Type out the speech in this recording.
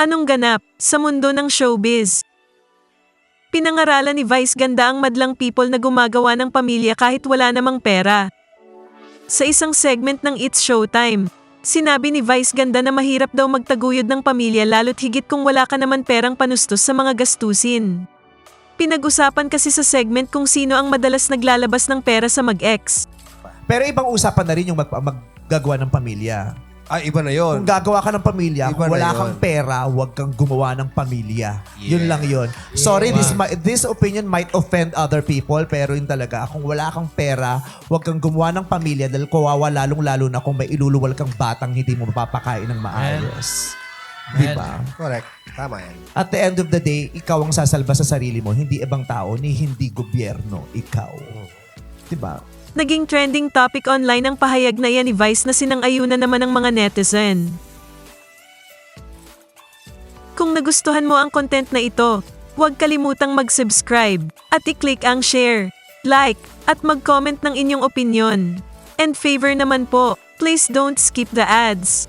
Anong ganap sa mundo ng showbiz? Pinangaralan ni Vice Ganda ang madlang people na gumagawa ng pamilya kahit wala namang pera. Sa isang segment ng It's Showtime, sinabi ni Vice Ganda na mahirap daw magtaguyod ng pamilya lalo't higit kung wala ka naman perang panustos sa mga gastusin. Pinag-usapan kasi sa segment kung sino ang madalas naglalabas ng pera sa mag-ex. Pero ibang usapan na rin yung mag- maggagawa ng pamilya. Ay, iba na yun. Kung gagawa ka ng pamilya, Iba kung na wala yun. kang pera, huwag kang gumawa ng pamilya. Yun lang yun. Sorry, this, mi- this opinion might offend other people, pero yun talaga, kung wala kang pera, huwag kang gumawa ng pamilya dahil kawawa lalong-lalo na kung may iluluwal kang batang hindi mo mapapakain ng maayos. Di ba? Correct. Tama yan. At the end of the day, ikaw ang sasalba sa sarili mo, hindi ibang tao, ni hindi gobyerno, ikaw. Di ba? Naging trending topic online ang pahayag na yan ni Vice na sinang-ayunan naman ng mga netizen. Kung nagustuhan mo ang content na ito, huwag kalimutang mag-subscribe at i-click ang share, like, at mag-comment ng inyong opinion. And favor naman po, please don't skip the ads.